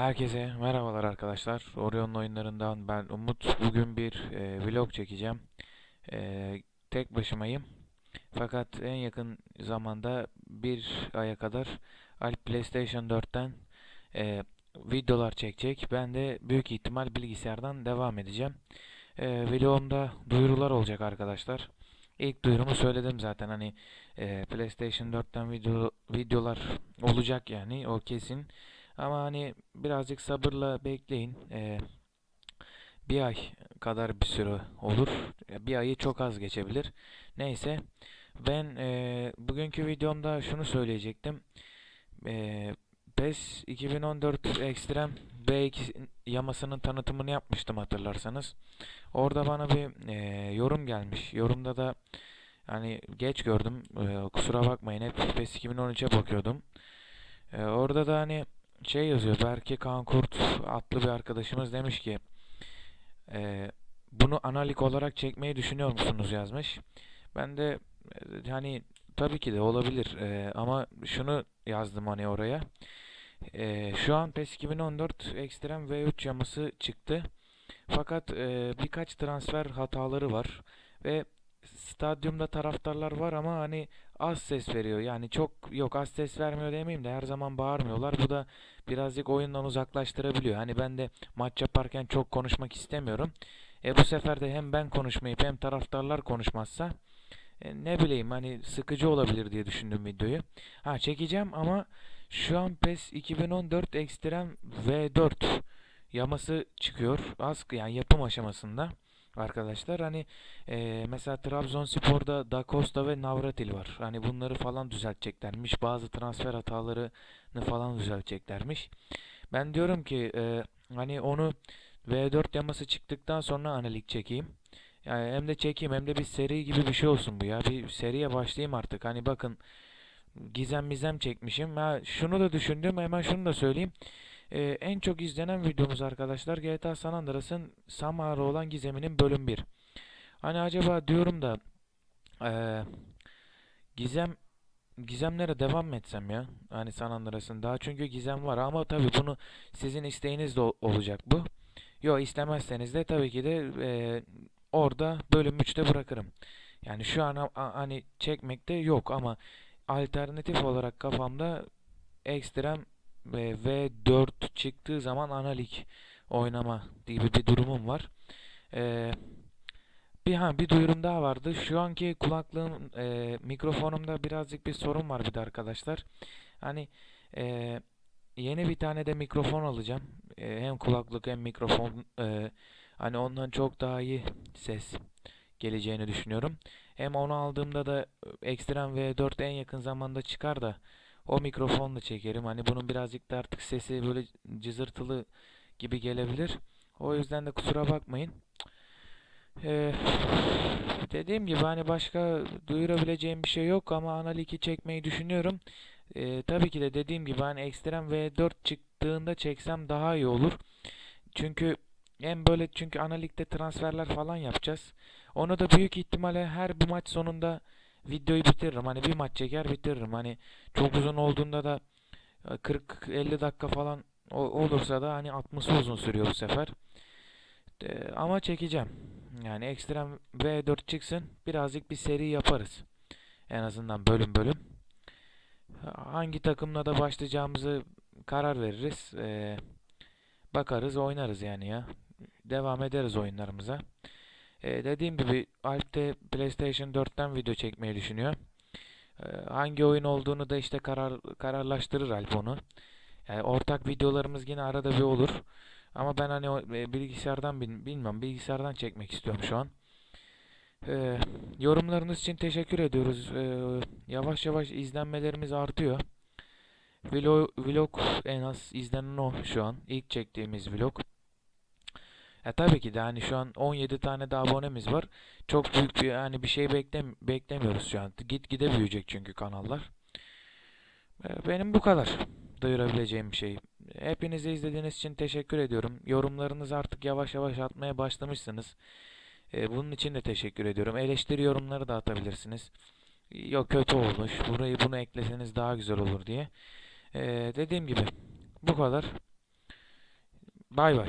Herkese merhabalar arkadaşlar. Orion oyunlarından ben Umut. Bugün bir e, vlog çekeceğim. E, tek başımayım. Fakat en yakın zamanda bir aya kadar Alp PlayStation 4'ten e, videolar çekecek. Ben de büyük ihtimal bilgisayardan devam edeceğim. E, vlogumda duyurular olacak arkadaşlar. İlk duyurumu söyledim zaten hani e, PlayStation 4'ten video videolar olacak yani o kesin. Ama hani birazcık sabırla bekleyin. Ee, bir ay kadar bir süre olur. Bir ayı çok az geçebilir. Neyse. Ben e, bugünkü videomda şunu söyleyecektim. E, PES 2014 Extreme B2 yamasının tanıtımını yapmıştım hatırlarsanız. Orada bana bir e, yorum gelmiş. Yorumda da hani geç gördüm. E, kusura bakmayın. Hep PES 2013'e bakıyordum. E, orada da hani şey yazıyor. Berke Kankurt adlı bir arkadaşımız demiş ki e, bunu analik olarak çekmeyi düşünüyor musunuz yazmış. Ben de e, hani tabii ki de olabilir e, ama şunu yazdım hani oraya. E, şu an PES 2014 Extreme V3 yaması çıktı. Fakat e, birkaç transfer hataları var ve stadyumda taraftarlar var ama hani az ses veriyor. Yani çok yok az ses vermiyor demeyeyim de her zaman bağırmıyorlar. Bu da birazcık oyundan uzaklaştırabiliyor. Hani ben de maç yaparken çok konuşmak istemiyorum. E bu sefer de hem ben konuşmayıp hem taraftarlar konuşmazsa e, ne bileyim hani sıkıcı olabilir diye düşündüm videoyu. Ha çekeceğim ama şu an PES 2014 Extreme V4 yaması çıkıyor. Az yani yapım aşamasında arkadaşlar. Hani e, mesela Trabzonspor'da Da Costa ve Navratil var. Hani bunları falan düzelteceklermiş. Bazı transfer hatalarını falan düzelteceklermiş. Ben diyorum ki e, hani onu V4 yaması çıktıktan sonra analik çekeyim. Yani hem de çekeyim hem de bir seri gibi bir şey olsun bu ya. Bir seriye başlayayım artık. Hani bakın gizem mizem çekmişim. Ha, şunu da düşündüm. Hemen şunu da söyleyeyim. Ee, en çok izlenen videomuz arkadaşlar GTA San Andreas'ın Samar'a olan gizeminin bölüm 1. Hani acaba diyorum da ee, gizem gizemlere devam etsem ya? Hani San Andreas'ın daha çünkü gizem var ama tabii bunu sizin isteğiniz de olacak bu. Yok istemezseniz de tabii ki de ee, orada bölüm 3'te bırakırım. Yani şu an hani çekmekte yok ama alternatif olarak kafamda ekstrem ve V4 çıktığı zaman analik oynama gibi bir durumum var. Ee, bir ha bir duyurum daha vardı. Şu anki kulaklığım e, mikrofonumda birazcık bir sorun var bir de arkadaşlar. Hani e, yeni bir tane de mikrofon alacağım. E, hem kulaklık hem mikrofon e, hani ondan çok daha iyi ses geleceğini düşünüyorum. Hem onu aldığımda da Extreme V4 en yakın zamanda çıkar da o mikrofonla çekerim. Hani bunun birazcık da artık sesi böyle cızırtılı gibi gelebilir. O yüzden de kusura bakmayın. Ee, dediğim gibi hani başka duyurabileceğim bir şey yok ama analiki çekmeyi düşünüyorum. Ee, tabii ki de dediğim gibi hani Extreme V4 çıktığında çeksem daha iyi olur. Çünkü hem böyle çünkü analikte transferler falan yapacağız. Onu da büyük ihtimalle her bu maç sonunda videoyu bitiririm. Hani bir maç çeker bitiririm. Hani çok uzun olduğunda da 40-50 e, dakika falan olursa da hani atması uzun sürüyor bu sefer. E, ama çekeceğim. Yani ekstrem V4 çıksın. Birazcık bir seri yaparız. En azından bölüm bölüm. Hangi takımla da başlayacağımızı karar veririz. Ee, bakarız oynarız yani ya. Devam ederiz oyunlarımıza. Ee, dediğim gibi Alp de PlayStation 4'ten video çekmeyi düşünüyor. Ee, hangi oyun olduğunu da işte karar kararlaştırır Alp onu. Yani ortak videolarımız yine arada bir olur. Ama ben hani e, bilgisayardan bil, bilmiyorum. Bilgisayardan çekmek istiyorum şu an. Ee, yorumlarınız için teşekkür ediyoruz. Ee, yavaş yavaş izlenmelerimiz artıyor. Vlog, vlog en az izlenen o şu an. İlk çektiğimiz vlog. Ya tabii ki de hani şu an 17 tane de abonemiz var. Çok büyük bir hani bir şey beklem beklemiyoruz şu an. Git gide büyüyecek çünkü kanallar. Ee, benim bu kadar duyurabileceğim bir şey. Hepinize izlediğiniz için teşekkür ediyorum. Yorumlarınızı artık yavaş yavaş atmaya başlamışsınız. Ee, bunun için de teşekkür ediyorum. Eleştiri yorumları da atabilirsiniz. Yok kötü olmuş. Burayı bunu ekleseniz daha güzel olur diye. Dediğim gibi bu kadar. Bay bay.